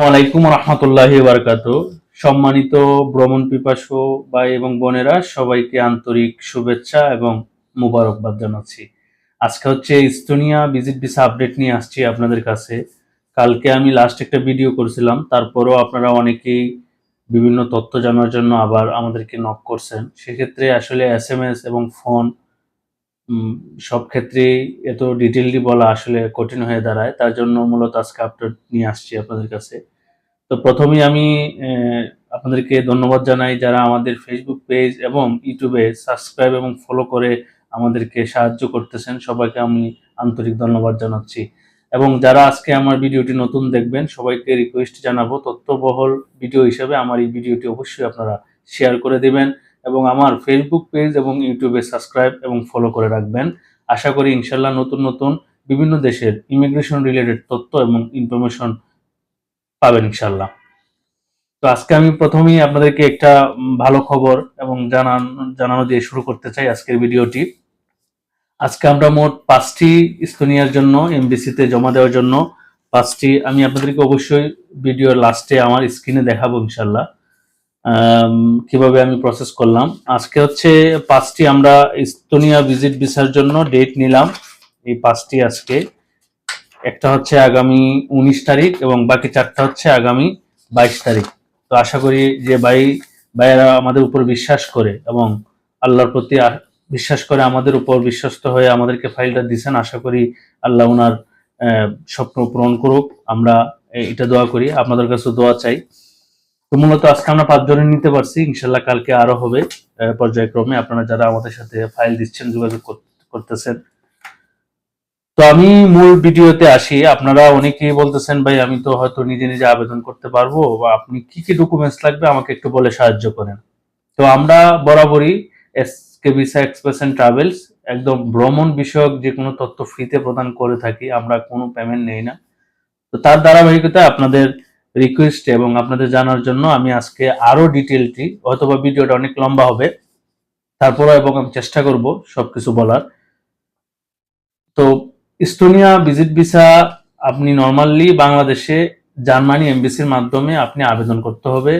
আলাইকুম রহমতুল্লাহি বারকাত সম্মানিত ভ্রমণ পিপাসু ভাই এবং বোনেরা, সবাইকে আন্তরিক শুভেচ্ছা এবং মুবারকবাদ জানাচ্ছি। আজকে হচ্ছে ইস্তোনিয়া ভিজিট ভিসা আপডেট নিয়ে আসছি আপনাদের কাছে। কালকে আমি লাস্ট একটা ভিডিও করেছিলাম, তারপরেও আপনারা অনেকেই বিভিন্ন তথ্য জানার জন্য আবার আমাদেরকে নক করছেন। সেক্ষেত্রে আসলে এস এম এস এবং ফোন সব ক্ষেত্রেই এত ডিটেইললি বলা আসলে কঠিন হয়ে দাঁড়ায়। তার জন্য মূলত আজকে আপডেট নিয়ে আসছি আপনাদের কাছে। তো প্রথমেই আমি আপনাদেরকে ধন্যবাদ জানাই যারা আমাদের ফেসবুক পেজ এবং ইউটিউবে সাবস্ক্রাইব এবং ফলো করে আমাদেরকে সাহায্য করতেছেন। সবাইকে আমি আন্তরিক ধন্যবাদ জানাচ্ছি। এবং যারা আজকে আমার ভিডিওটি নতুন দেখবেন, সবাইকে রিকোয়েস্ট জানাব। তথ্যবহল ভিডিও হিসেবে আমার এই ভিডিওটি অবশ্যই আপনারা শেয়ার করে দিবেন। এবং আমার ফেসবুক পেজ এবং ইউটিউবে সাবস্ক্রাইব এবং ফলো করে রাখবেন। আশা করি ইনশাল্লাহ নতুন নতুন বিভিন্ন দেশের ইমিগ্রেশন রিলেটেড তথ্য এবং ইনফরমেশন পাবেন ইনশাল্লাহ। তো আজকে আমি প্রথমেই আপনাদেরকে একটা ভালো খবর এবং জানান, জানানো দিয়ে শুরু করতে চাই আজকের ভিডিওটি। আজকে আমরা মোট পাঁচটি স্তোনিয়ার জন্য, এমবিসিতে জমা দেওয়ার জন্য পাঁচটি। আমি আপনাদেরকে অবশ্যই ভিডিওর লাস্টে আমার স্ক্রিনে দেখাবো ইনশাল্লাহ। কীভাবে আমি প্রসেস করলাম? আজকে হচ্ছে পাঁচটি আমরা ইস্তোনিয়া ভিজিট ভিসার জন্য ডেট নিলাম। এই পাঁচটি আজকে। একটা হচ্ছে আগামী উনিশ তারিখ এবং বাকি চারটা হচ্ছে আগামী বাইশ তারিখ। তো আশা করি যে ভাই, ভাইয়েরা আমাদের উপর বিশ্বাস করে এবং আল্লাহর প্রতি বিশ্বাস করে আমাদের উপর বিশ্বস্ত হয়ে আমাদেরকে ফাইলটা দিছেন। আশা করি আল্লাহ ওনার স্বপ্ন পূরণ করুক। আমরা এটা দোয়া করি। আপনাদের কাছে দোয়া চাই। তো মূলত আজকে আমরা পাঁচজনে নিতে পারছি। ইনশাল্লাহ কালকে আরও হবে পর্যায়ক্রমে। আপনারা যারা আমাদের সাথে ফাইল দিচ্ছেন, যোগাযোগ করতেছেন। তো আমি মূল ভিডিওতে আসি। আপনারা অনেকেই বলতেছেন, ভাই, আমি তো হয়তো নিজে নিজে আবেদন করতে পারব। বা, আপনি কি কি ডকুমেন্টস লাগবে? আমাকে একটু বলে সাহায্য করেন। তো আমরা বরাবরই S SK visa express and travels একদম ভ্রমণ বিষয়ক যে কোনো তথ্য ফ্রিতে প্রদান করে থাকি। আমরা কোনো পেমেন্ট নেই না। তো তার ধারাবাহিকতায় আপনাদের রিকোয়েস্ট এবং আপনাদের জানার জন্য আমি আজকে আরও ডিটেলটি অথবা ভিডিওটা অনেক লম্বা হবে, তারপরও এবং আমি চেষ্টা করব সবকিছু বলার। তো ইস্তোনিয়া ভিজিট ভিসা, আপনি নর্মালি বাংলাদেশে জার্মানি এমবিসির মাধ্যমে আপনি আবেদন করতে হবে।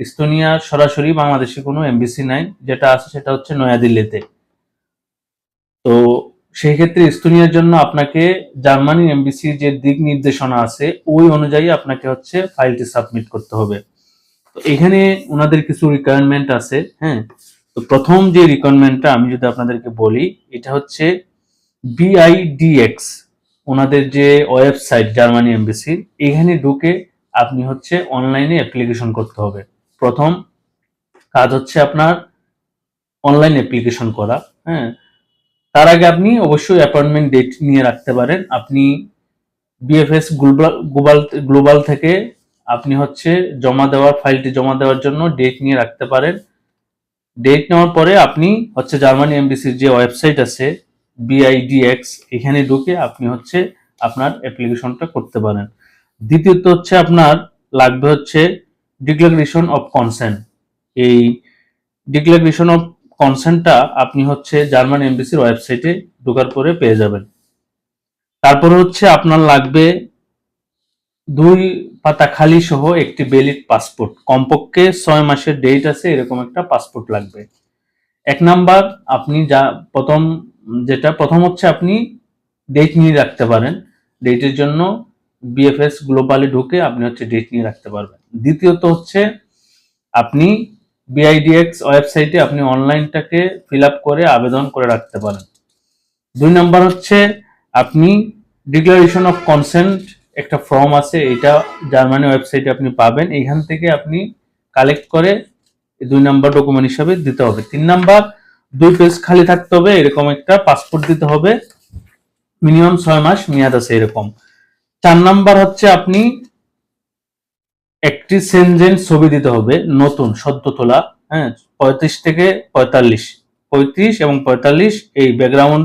ইস্তোনিয়া সরাসরি বাংলাদেশে কোনো এমবিসি নাই, যেটা আছে সেটা হচ্ছে নয়াদিল্লিতে। তো সেই ক্ষেত্রে ইস্তোনিয়ার জন্য আপনাকে জার্মানি এমবিসি যে দিক নির্দেশনা আছে, ওই অনুযায়ী আপনাকে হচ্ছে ফাইলটি সাবমিট করতে হবে। তো এখানে ওনাদের কিছু রিকোয়ারমেন্ট আছে হ্যাঁ? তো প্রথম যে রিকোয়ারমেন্টটা আমি যদি আপনাদেরকে বলি, এটা হচ্ছে বিআইডিএক্স ওনাদের যে ওয়েবসাইট জার্মানি এমবিসির এখানে ঢুকে আপনি হচ্ছে অনলাইনে অ্যাপ্লিকেশন করতে হবে। প্রথম কাজ হচ্ছে আপনার অনলাইন অ্যাপ্লিকেশন করা হ্যাঁ? তার আগে আপনি অবশ্যই অ্যাপয়েন্টমেন্ট ডেট নিয়ে রাখতে পারেন। আপনি বিএফএস গ্লোবাল গ্লোবাল থেকে আপনি হচ্ছে জমা দেওয়ার ফাইলটি জমা দেওয়ার জন্য ডেট নিয়ে রাখতে পারেন। ডেট নেওয়ার পরে আপনি হচ্ছে জার্মানি এমবিসির যে ওয়েবসাইট আছে বিআইডিএক্স এখানে ঢুকে আপনি হচ্ছে আপনার অ্যাপ্লিকেশনটা করতে পারেন। দ্বিতীয়ত হচ্ছে আপনার লাগবে হচ্ছে ডিক্লারেশন অফ কনসেন্ট এই ডিক্লারেশন অফ কনসেন্টটা আপনি হচ্ছে জার্মান এমবিসির ওয়েবসাইটে ঢোকার পরে পেয়ে যাবেন। তারপরে হচ্ছে আপনার লাগবে দুই পাতা খালি সহ একটি ভ্যালিড পাসপোর্ট কমপক্ষে ছয় মাসের ডেট আছে, এরকম একটা পাসপোর্ট লাগবে। এক নাম্বার আপনি যা প্রথম, যেটা প্রথম হচ্ছে আপনি ডেট নিয়ে রাখতে পারেন। ডেটের জন্য বিএফএস গ্লোবালে ঢুকে আপনি হচ্ছে ডেট নিয়ে রাখতে পারবেন। দ্বিতীয়ত হচ্ছে আপনি বিআইডিএক্স ওয়েবসাইটে আপনি অনলাইনটাকে ফিল করে আবেদন করে রাখতে পারেন। দুই নাম্বার হচ্ছে, আপনি ডিক্লারেশন অফ কনসেন্ট একটা ফর্ম আছে, এটা জার্মানি ওয়েবসাইটে আপনি পাবেন। এখান থেকে আপনি কালেক্ট করে দুই নাম্বার ডকুমেন্ট হিসাবে দিতে হবে। তিন নাম্বার, দুই পেজ খালি থাকতে হবে, এরকম একটা পাসপোর্ট দিতে হবে। মিনিমাম ছয় মাস, মেয়াদ আছে এরকম। চার নাম্বার হচ্ছে, আপনি একটি সেনজেন ছবি দিতে হবে, নতুন, সদ্য তোলা হ্যাঁ পঁয়ত্রিশ থেকে পঁয়তাল্লিশ। পঁয়ত্রিশ এবং পঁয়তাল্লিশ, এই ব্যাকগ্রাউন্ড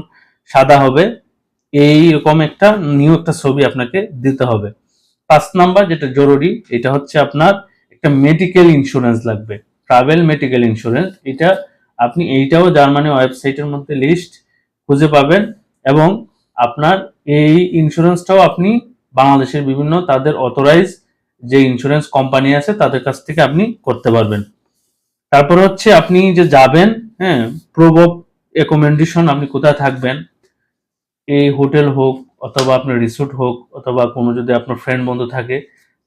সাদা হবে এইরকম একটা নিউ একটা ছবি আপনাকে দিতে হবে। পাঁচ নাম্বার যেটা জরুরি, এটা হচ্ছে আপনার একটা মেডিকেল ইন্স্যুরেন্স লাগবে ট্রাভেল মেডিকেল ইন্স্যুরেন্স এটা আপনি এইটাও জার্মানি ওয়েবসাইটের মধ্যে লিস্ট খুঁজে পাবেন এবং আপনার এই ইন্স্যুরেন্সটাও আপনি বাংলাদেশের বিভিন্ন তাদের অথরাইজ যে ইন্স্যুরেন্স কোম্পানি আছে, তাদের কাছ থেকে আপনি করতে পারবেন। তারপর হচ্ছে আপনি যে যাবেন হ্যাঁ প্রুফ অফ রেকমেন্ডেশন আপনি কোথায় থাকবেন? এই হোটেল হোক অথবা আপনার রিসোর্ট হোক অথবা কোনো যদি আপনার ফ্রেন্ড বন্ধু থাকে,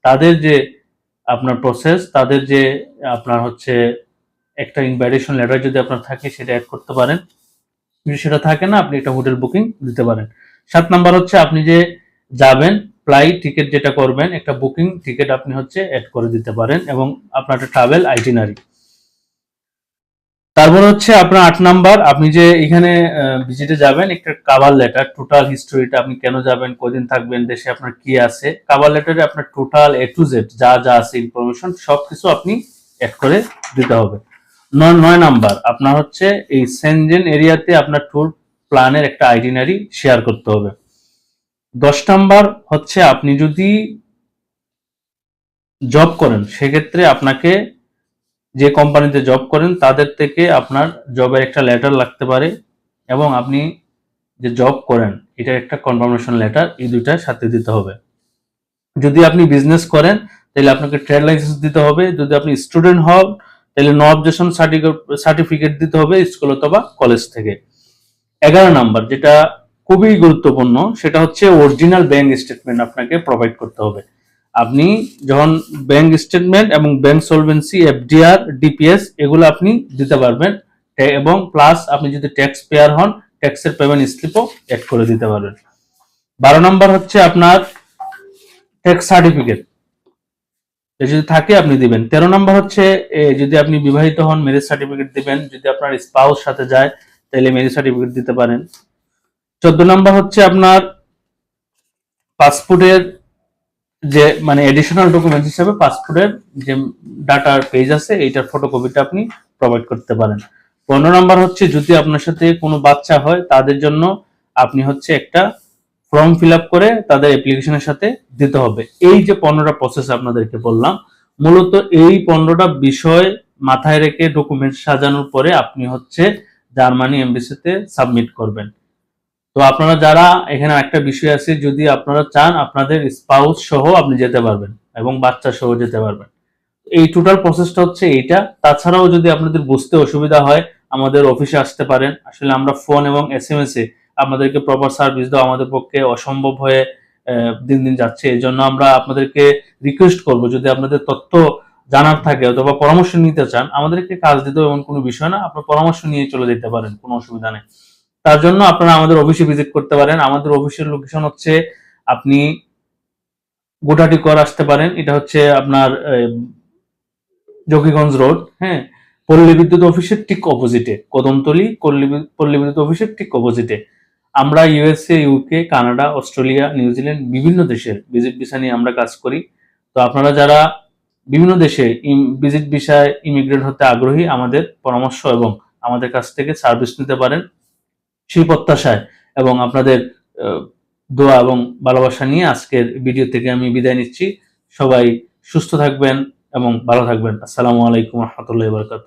তাদের যে আপনার প্রসেস তাদের যে আপনার হচ্ছে একটা ইনভাইটেশন লেটার যদি আপনার থাকে, সেটা অ্যাড করতে পারেন। যদি সেটা থাকে না, আপনি একটা হোটেল বুকিং দিতে পারেন। সাত নাম্বার হচ্ছে আপনি যে যাবেন ফ্লাইট টিকিট যেটা করবেন, একটা বুকিং টিকিট আপনি হচ্ছে অ্যাড করে দিতে পারেন এবং আপনার ট্রাভেল আইটিনারি তারপর হচ্ছে আপনার আট নাম্বার, আপনি যে এখানে ভিজিটে যাবেন, একটা কাভার লেটার টোটাল হিস্টোরিটা আপনি কেন যাবেন, কদিন থাকবেন, দেশে আপনার কি আছে কাভার লেটারে আপনার টোটাল এ টু জেড যা যা আছে ইনফরমেশন সব কিছু আপনি অ্যাড করে দিতে হবে। নয় নয় নাম্বার, আপনার হচ্ছে এই সেনজেন এরিয়াতে আপনার ট্যুর প্ল্যানের একটা আইডিনারি শেয়ার করতে হবে। দশ নাম্বার হচ্ছে আপনি যদি জব করেন, সেক্ষেত্রে আপনাকে যে কোম্পানিতে জব করেন, তাদের থেকে আপনার জবের একটা লেটার লাগতে পারে এবং আপনি যে জব করেন, এটার একটা কনফার্মেশন লেটার এই দুইটার সাথে দিতে হবে। যদি আপনি বিজনেস করেন, তাহলে আপনাকে ট্রেড লাইসেন্স দিতে হবে। যদি আপনি স্টুডেন্ট হন, তাহলে নো অবজেকশন সার্টিফিকেট দিতে হবে স্কুল অথবা কলেজ থেকে। এগারো নাম্বার, যেটা খুবই গুরুত্বপূর্ণ, সেটা হচ্ছে অরিজিনাল ব্যাংক স্টেটমেন্ট আপনাকে প্রোভাইড করতে হবে। আপনি যখন ব্যাংক স্টেটমেন্ট এবং ব্যাংক সলভেন্সি এফডিআর ডিপিএস এগুলো আপনি দিতে পারবেন। এবং প্লাস আপনি যদি ট্যাক্স পেয়ার হন ট্যাক্সের পেমেন্ট স্লিপও অ্যাড করে দিতে পারবেন। বারো নম্বর হচ্ছে আপনার ট্যাক্স সার্টিফিকেট যদি থাকে আপনি দিবেন। তেরো নম্বর হচ্ছে যদি আপনি বিবাহিত হন ম্যারেজ সার্টিফিকেট দিবেন। যদি আপনার স্পাউস সাথে যায়, তাহলে ম্যারেজ সার্টিফিকেট দিতে পারেন। চোদ্দ নম্বর হচ্ছে আপনার পাসপোর্টের যে মানে এডিশনাল ডকুমেন্ট হিসেবে পাসপোর্টের যে ডাটার পেজ আছে, এইটার ফটোকপিটা আপনি প্রোভাইড করতে পারেন। পনেরো নাম্বার হচ্ছে যদি আপনার সাথে কোনো বাচ্চা হয়, তাদের জন্য আপনি হচ্ছে একটা ফর্ম ফিল করে তাদের অ্যাপ্লিকেশনের সাথে দিতে হবে। এই যে পনেরোটা প্রসেস আপনাদেরকে বললাম, মূলত এই পনেরোটা বিষয় মাথায় রেখে ডকুমেন্ট সাজানোর পরে আপনি হচ্ছে জার্মানি এমবিসিতে সাবমিট করবেন। তো আপনারা যারা এখানে একটা বিষয় আছে, যদি আপনারা চান, আপনাদের স্পাউস সহ আপনি যেতে পারবেন এবং বাচ্চা সহ যেতে পারবেন। এই টোটাল প্রসেসটা হচ্ছে এইটা। তাছাড়াও যদি আপনাদের বুঝতে অসুবিধা হয়, আমাদের অফিসে আসতে পারেন। আসলে আমরা ফোন এবং এস এম এস এ আপনাদেরকে প্রপার সার্ভিস দেওয়া আমাদের পক্ষে অসম্ভব হয়ে দিন দিন যাচ্ছে। এই জন্য আমরা আপনাদেরকে রিকোয়েস্ট করব, যদি আপনাদের তথ্য জানার থাকে অথবা পরামর্শ নিতে চান, আমাদেরকে কাজ দিতে এমন কোনো বিষয় না। আপনার পরামর্শ নিয়ে চলে যেতে পারেন, কোনো অসুবিধা নেই। তার জন্য আপনারা আমাদের অফিসে ভিজিট করতে পারেন। আমাদের অফিসের লোকেশন হচ্ছে আপনি গোটাটি কর আসতে পারেন। এটা হচ্ছে আপনার জকিগঞ্জ রোড হ্যাঁ? পল্লী বিদ্যুৎ অফিসের ঠিক অপোজিটে কদমতলি পল্লী বিদ্যুৎ অফিসের ঠিক অপোজিটে আমরা USA UK Canada Australia New Zealand বিভিন্ন দেশের ভিজিট ভিসা নিয়ে আমরা কাজ করি। তো আপনারা যারা বিভিন্ন দেশে ভিজিট ভিসায় ইমিগ্রেট হতে আগ্রহী, আমাদের পরামর্শ এবং আমাদের কাছ থেকে সার্ভিস নিতে পারেন। সেই প্রত্যাশায় এবং আপনাদের দোয়া এবং ভালোবাসা নিয়ে আজকের ভিডিও থেকে আমি বিদায় নিচ্ছি। সবাই সুস্থ থাকবেন এবং ভালো থাকবেন। আসসালামু আলাইকুম রহমতুল্লাহ বরকাত